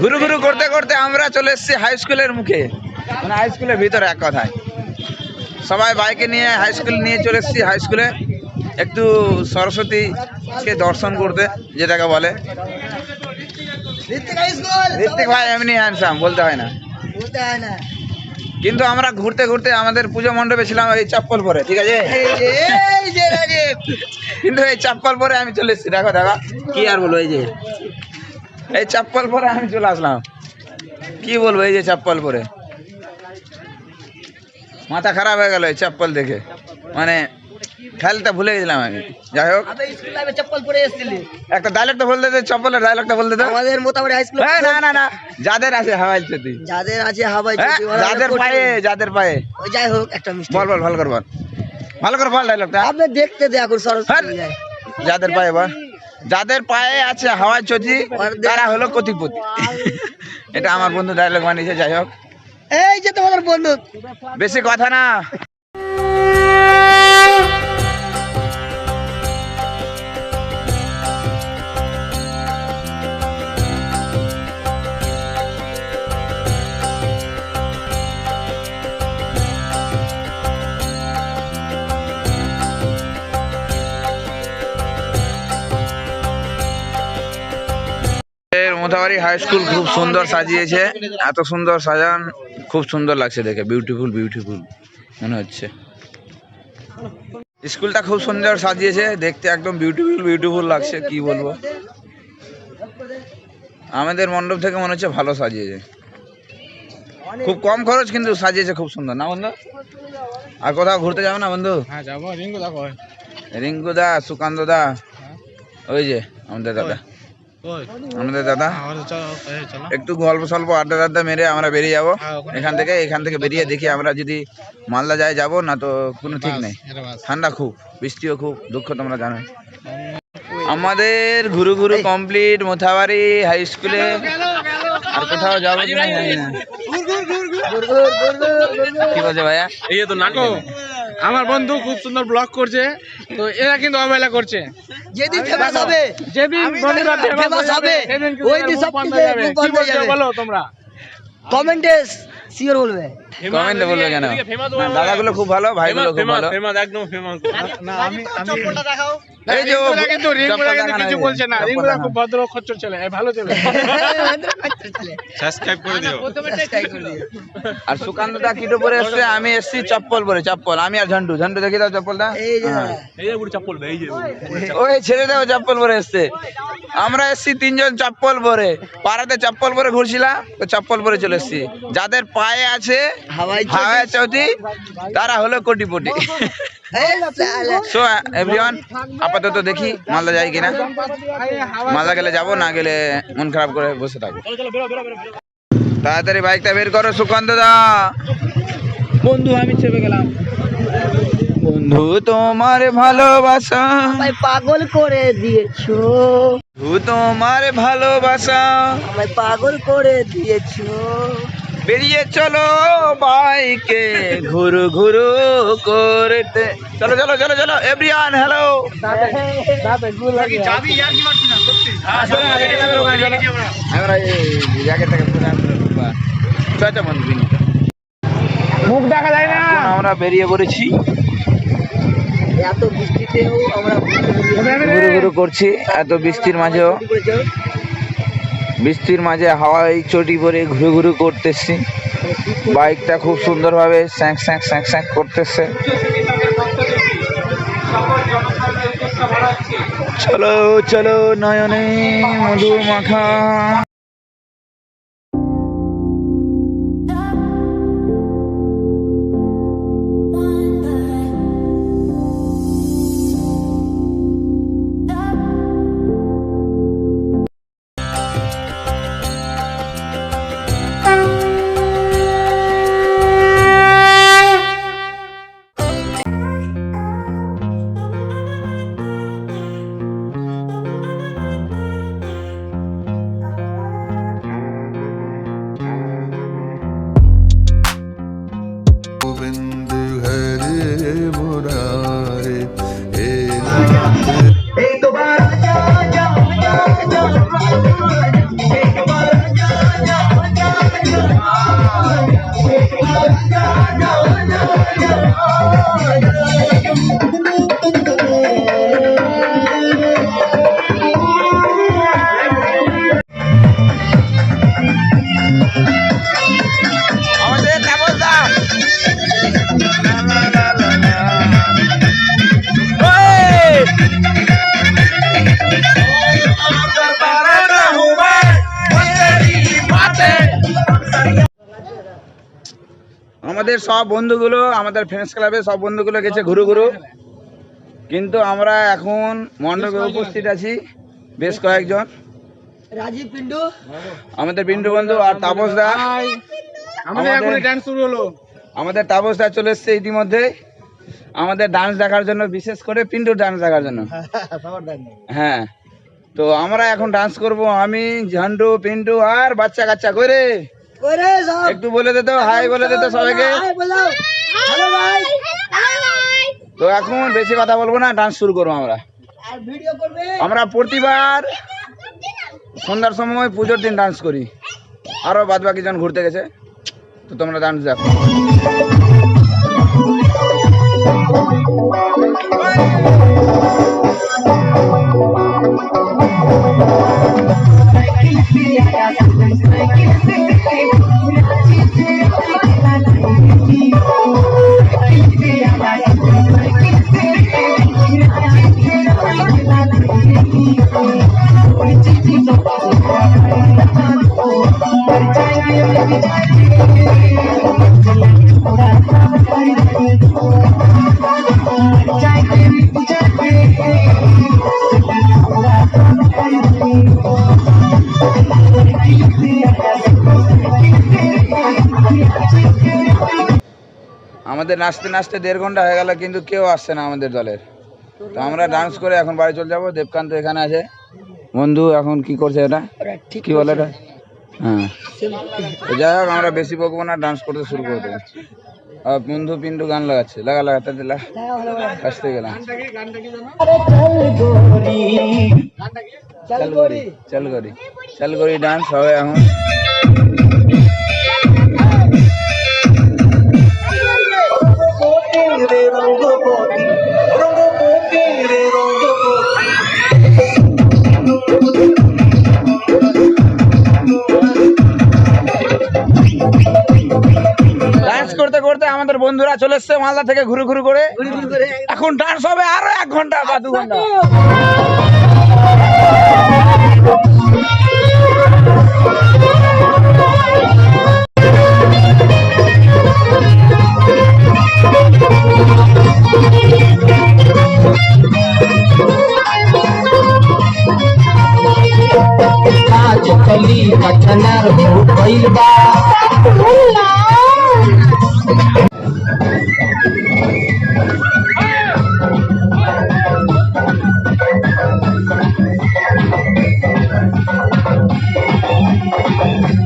ঘুরু ঘুরু করতে করতে আমরা চলে এসেছি হাই স্কুলের মুখে। মানে হাই স্কুলের ভিতরে এক কথায়। সবাই বাইকে নিয়ে হাই স্কুল নিয়ে চলে এসেছি হাই স্কুলে একটু সরস্বতীকে দর্শন করতে যেটাকে বলে। ঋত্বিক ভাই এমনি হ্যান্ডসাম বলতে হয় না। কিন্তু আমরা ঘুরতে ঘুরতে আমাদের পুজো মণ্ডপে ছিলাম এই চপ্পল পরে ঠিক আছে? কিন্তু এই চপ্পল পরে আমি চলে এসেছি দেখো দেখো। কি আর বলব এই যে। এই চপ্পল পরে আমি চলে আসলাম। কি বলব এই যে চপ্পল পরে? মাথা খারাপ হয়ে গেল এই চপ্পল দেখে। মানে খেলতে ভুলে গেছিলাম আমি। যাই হোক। একটা ডায়লগটা বলতে দে চপ্পলের ডায়লগটা বলতে দে আমাদের মোটামুটি হাই স্কুল না না না যাদের আছে হাওয়াই চতি যাদের আছে হাবাই হ্যাঁ, যাদের পায়ে যাদের পায়ে। ওই যাই হোক একটা মিষ্টি বল বল ভালো করে বল। ভালো করে বল ডায়লগটা আপনি দেখতে দে এখন সরস্বতী হ্যাঁ। যাদের পায়ে বল। যাদের পায়ে আছে হাওয়াই চটি তারা হলো কতিপতি এটা আমার বন্ধু ডায়লগ বানিয়েছে যাই হোক। এই যে তোমাদের বন্ধু। বেশি কথা না। এর হাই স্কুল খুব সুন্দর সাজিয়েছে। এত সুন্দর সাজান খুব সুন্দর লাগছে দেখে। বিউটিফুল বিউটিফুল মনে হচ্ছে। স্কুলটা খুব সুন্দর সাজিয়েছে দেখতে একদম বিউটিফুল বিউটিফুল লাগছে কি বলব? আমাদের মণ্ডপ থেকে মনে হচ্ছে ভালো সাজিয়েছে। খুব কম খরচ কিন্তু সাজিয়েছে খুব সুন্দর না বন্ধু? আর কোথাও ঘুরতে যাব না বন্ধু? হ্যাঁ যাব। রিঙ্কু দা সুকান্ত দা ওই যে আমাদের দাদা। আমাদের দাদা একটু গল্প সল্প আড্ডা টাড্ডা মেরে আমরা বেরিয়ে যাব। হ্যাঁ, এখান থেকে এখান থেকে বেরিয়ে দেখি আমরা যদি মালদা যায় যাব না তো কোনো ঠিক নেই। ঠান্ডা খুব বৃষ্টিও খুব দুঃখ তোমরা জানো আমাদের ঘুরু ঘুরু কমপ্লিট মোথাবাড়ি হাই স্কুলে। আর কোথাও যাব না। কি বলছে ভাইয়া? এই তো নাটক। আমার বন্ধু খুব সুন্দর ব্লগ করছে তো এরা কিন্তু অবহেলা করছে। যেদিন ফেমাস হবে যেদিন বন্ধুরা ফেমাস হবে, ওই দিন সব বলো তোমরা? কমেন্টে শিওর বলবে। কমেন্টে বলবে কেন? দাদাগুলো খুব ভালো ভাইগুলো খুব ভালো। ফেমাস একদম ফেমাস না আমি আমি এই যে কিন্তু রিঙ্গুদা কিন্তু কিছু বলছে না। চপ্পল খুব ভদ্র খচ্চর ছেলে। ভালো ছেলে। সাবস্ক্রাইব করে দিও। আর সুকান্ত দা কিটো পরে এসছে আমি এসছি চপ্পল পরে চপ্পল। আমি আর ঝন্টু। ঝন্টু দেখি দাও চপ্পলটা? এই যে। হ্যাঁ। এই যে চপ্পল এই যে ওই ছেলেটাও চপ্পল পরে এসছে। আমরা এসছি তিনজন চপ্পল পরে। পাড়াতে চপ্পল পরে ঘুরছিলাম তো চপ্পল পরে চলে এসছি। যাদের পায়ে আছে হাওয়াই চৌধি তারা হলো কোটিপটি। সো এভরিওয়ান আপাতত দেখি মালদা যাই কিনা। মালদা গেলে যাব না গেলে মন খারাপ করে বসে থাকব। তাড়াতাড়ি বাইকটা বের করো সুকান্ত দা। বন্ধু আমি চেপে গেলাম। বন্ধু তোমার ভালোবাসা আমায় পাগল করে দিয়েছ। বন্ধু তোমার ভালোবাসা আমায় পাগল করে দিয়েছ। বেরিয়ে চলো বাইকে ঘুরু ঘুরু করতে। চলো চলো চলো চলো এভরিওয়ান হ্যালো। মুখ দেখা যায় না। আমরা বেরিয়ে পড়েছি। এত বৃষ্টিতেও আমরা ঘুরু করছি, এত বৃষ্টির মাঝেও। বৃষ্টির মাঝে হাওয়াই চটি পরে ঘুরু ঘুরু করতেছি। বাইকটা খুব সুন্দরভাবে স্যাঁক স্যাঁক স্যাঁক স্যাঁক করতেছে। চলো চলো নয়নে মধু মাখা আমাদের সব বন্ধুগুলো আমাদের ফ্রেন্ডস ক্লাবে সব বন্ধুগুলো গেছে ঘুরু ঘুরু। কিন্তু আমরা এখন মণ্ডপে উপস্থিত আছি। বেশ কয়েকজন। রাজীব পিন্টু। আমাদের পিন্টু বন্ধু আর তাপস দা। আমাদের এখন ডান্স শুরু হলো। আমাদের তাপস দা চলে এসছে ইতিমধ্যে। আমাদের ডান্স দেখার জন্য বিশেষ করে পিন্টুর ডান্স দেখার জন্য। হ্যাঁ তো আমরা এখন ডান্স করব আমি ঝান্ডু পিন্টু আর বাচ্চা কাচ্চা করে সব। একটু বলে দে তো হাই বলে দে তো সবাইকে। হাই বলো। হ্যালো ভাই। তো এখন বেশি কথা বলব না ডান্স শুরু করব আমরা। আমরা প্রতিবার সন্ধ্যার সময় পুজোর দিন ডান্স করি। আরও বাদ বাকি জন ঘুরতে গেছে। তো তোমরা ডান্স দেখো। আমাদের নাচতে নাচতে দেড় ঘণ্টা হয়ে গেল কিন্তু কেউ আসছে না আমাদের দলের। তো আমরা ডান্স করে এখন বাড়ি চলে যাব দেবকান্ত এখানে আছে। বন্ধু এখন কি করছে এটা? কি বলে এটা? হ্যাঁ। যাই হোক আমরা বেশি বকবো না ডান্স করতে শুরু করে দেবো। আর বন্ধু পিন্টু গান লাগাচ্ছে। লাগা লাগাতে দিলা আসতে গেলাম। চল করি চল করি চল করি ডান্স হবে এখন। আমাদের বন্ধুরা চলে এসছে মালদা থেকে ঘুরে ঘুরে করে ঘুরি ঘুরি করে এখন ডান্স হবে আরো এক ঘন্টা বা দু ঘন্টা आज कली कचनर हो गइल बा Thank you.